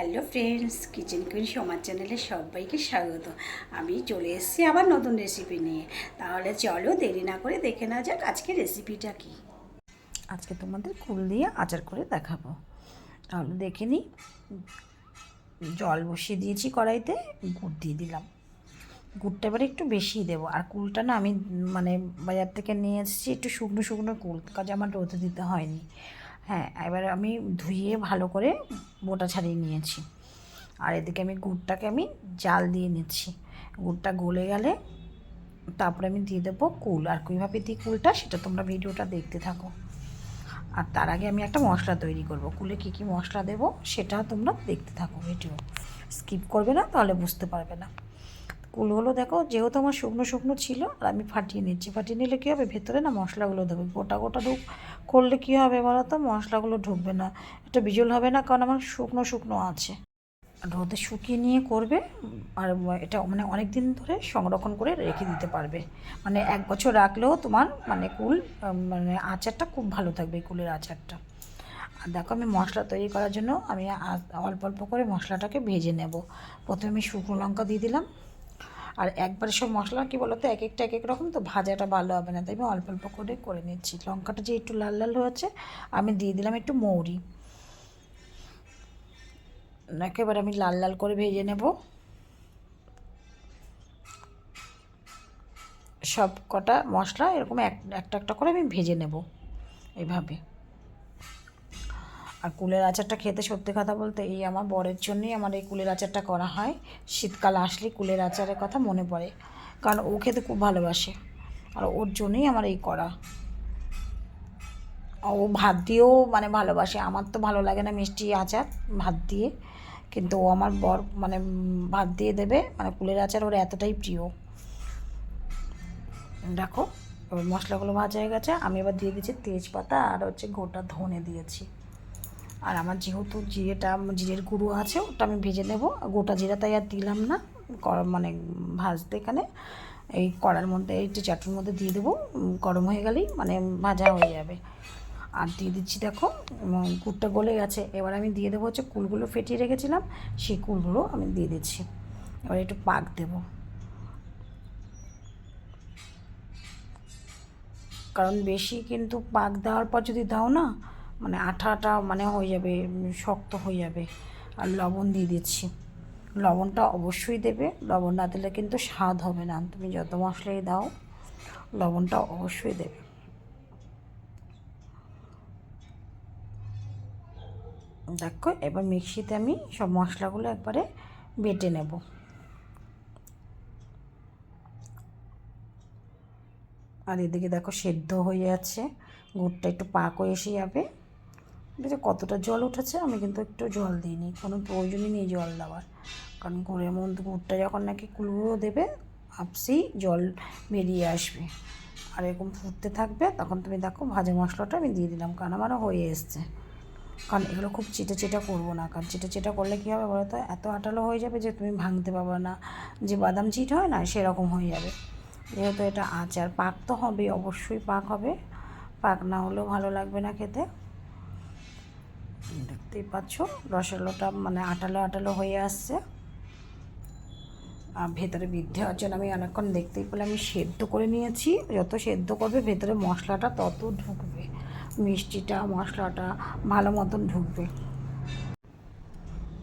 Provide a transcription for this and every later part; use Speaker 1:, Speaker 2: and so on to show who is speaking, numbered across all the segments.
Speaker 1: Hello friends, kitchen queen সমাজ চ্যানেলে সবাইকে স্বাগত। আমি চলে এসেছি আবার নতুন রেসিপি নিয়ে। তাহলে চলো দেরি না করে দেখে না যাক আজকে রেসিপিটা কি। আজকে তোমাদের কুল দিয়ে আচার করে দেখাবো। তাহলে দেখে নিই। জল বসিয়ে দিয়েছি কড়াইতে, গুড় দিয়ে দিলাম। গুড়টা এবারে একটু বেশি দেবো। আর কুলটা না আমি মানে বাজার থেকে নিয়ে এসেছি একটু শুকনো শুকনো কুল, কাজে আমার রোদে দিতে হয়নি। হ্যাঁ এবার আমি ধুয়ে ভালো করে বোটা ছাড়িয়ে নিয়েছি। আর এদিকে আমি গুড়টাকে আমি জাল দিয়ে নিচ্ছি। গুড়টা গলে গেলে তারপরে আমি দিয়ে দেবো কুল। আর কীভাবে দিই কুলটা সেটা তোমরা ভিডিওটা দেখতে থাকো। আর তার আগে আমি একটা মশলা তৈরি করব। কুলে কী কী মশলা দেবো সেটা তোমরা দেখতে থাকো ভিডিও। স্কিপ করবে না, তাহলে বুঝতে পারবে না। কুলগুলো দেখো, যেহেতু আমার শুকনো শুকনো ছিল, আর আমি ফাটিয়ে নিচ্ছি। ফাটিয়ে নিলে কী হবে? ভেতরে না মশলাগুলো দেবে গোটা গোটা ঢুক করলে কী হবে বলো তো? মশলাগুলো ঢুকবে না। একটা বিজল হবে না, কারণ আমার শুকনো শুকনো আছে। রোদে শুকিয়ে নিয়ে করবে, আর এটা মানে অনেক দিন ধরে সংরক্ষণ করে রেখে দিতে পারবে। মানে এক বছর রাখলেও তোমার মানে কুল মানে আচারটা খুব ভালো থাকবে কুলের আচারটা। আর দেখো, আমি মশলা তৈরি করার জন্য আমি অল্প অল্প করে মশলাটাকে ভেজে নেব। প্রথমে আমি শুকনো লঙ্কা দিয়ে দিলাম। আর একবারে সব মশলা কি বলতো? এক একটা এক এক রকম তো ভাজাটা ভালো হবে না। তাই আমি অল্প অল্প করে করে নিচ্ছি। লঙ্কাটা যে একটু লাল লাল হয়েছে, আমি দিয়ে দিলাম একটু মৌরি। একেবারে আমি লাল লাল করে ভেজে নেব। সব কটা মশলা এরকম এক, একটা একটা করে আমি ভেজে নেব। এইভাবে আর কুলের আচারটা খেতে সত্যি কথা বলতে এই আমার বরের জন্যই আমার এই কুলের আচারটা করা হয়। শীতকাল আসলে কুলের আচারের কথা মনে পড়ে। কারণ ও খেতে খুব ভালোবাসে। আর ওর জন্যই আমার এই করা। ও ভাত দিয়েও মানে ভালোবাসে। আমার তো ভালো লাগে না মিষ্টি আচার ভাত দিয়ে। কিন্তু ও আমার বর মানে ভাত দিয়ে দেবে। মানে কুলের আচার ওর এতটাই প্রিয়। দেখো, এবার মশলাগুলো ভাজা হয়ে গেছে। আমি এবার দিয়ে দিচ্ছি তেজপাতা আর হচ্ছে গোটা ধনে দিয়েছি। আর আমার যেহেতু জিরেটা, জিরের গুঁড়ো আছে, ওটা আমি ভেজে নেব। গোটা জিরা তাই আর দিলাম না মানে ভাজতে এখানে। এই কড়ার মধ্যে, এই চাটুর মধ্যে দিয়ে দেবো গরম হয়ে গেলেই মানে ভাজা হয়ে যাবে। আর দিয়ে দিচ্ছি দেখো গুড়টা গলে গেছে। এবার আমি দিয়ে দেবো হচ্ছে কুলগুলো ফেটিয়ে রেখেছিলাম, সেই কুলগুলো আমি দিয়ে দিচ্ছি। এবার একটু পাক দেব। কারণ বেশি কিন্তু পাক দেওয়ার পর যদি দাও না মানে আঠা আঠা মানে হয়ে যাবে শক্ত হয়ে যাবে। আর লবণ দিয়ে দিচ্ছি। লবণটা অবশ্যই দেবে। লবণ না দিলে কিন্তু স্বাদ হবে না। তুমি যত মশলাই দাও, লবণটা অবশ্যই দেবে। দেখো, এবার মিক্সিতে আমি সব মশলাগুলো একবারে বেটে নেব। আর এদিকে দেখো সেদ্ধ হয়ে যাচ্ছে। গুড়টা একটু পাক হয়ে এসে যাবে। কতটা জল উঠেছে, আমি কিন্তু একটু জল দিইনি। কোনো প্রয়োজনই নেই জল দেওয়ার। কারণ গুড়ের মধ্যে গুড়টা যখন নাকি কুলগুলো দেবে আপসেই জল বেরিয়ে আসবে। আর এরকম ফুটতে থাকবে, তখন তুমি দেখো ভাজা মশলাটা আমি দিয়ে দিলাম, কারণ আমারও হয়ে এসছে। কারণ এগুলো খুব চেটে চেটা করব না, কারণ চেটে চেটা করলে কী হবে বলো তো? এত আটালো হয়ে যাবে যে তুমি ভাঙতে পারবে না। যে বাদাম চিট হয় না, সেরকম হয়ে যাবে। যেহেতু এটা আচার, পাক তো হবে অবশ্যই পাক হবে। পাক না হলেও ভালো লাগবে না খেতে। দেখতেই পাচ্ছ। রসালোটা মানে আটালো আটালো হয়ে আসছে। আর ভেতরে বৃদ্ধি হওয়ার জন্য আমি অনেকক্ষণ দেখতেই পেলে আমি সেদ্ধ করে নিয়েছি। যত সেদ্ধ করবে, ভেতরে মশলাটা তত ঢুকবে। মিষ্টিটা, মশলাটা ভালো মতন ঢুকবে।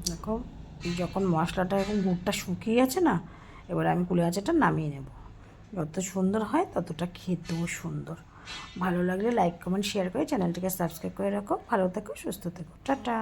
Speaker 1: দেখো, যখন মশলাটা এরকম গুড়টা শুকিয়ে আছে না, এবার আমি কুলে আচারটা নামিয়ে নেব। যত সুন্দর হয়, ততটা খেতেও সুন্দর। ভালো লাগলে লাইক কমেন্ট শেয়ার করে চ্যানেলটিকে সাবস্ক্রাইব করে রাখো। ভালো থেকো, সুস্থ থেকো। টাটা।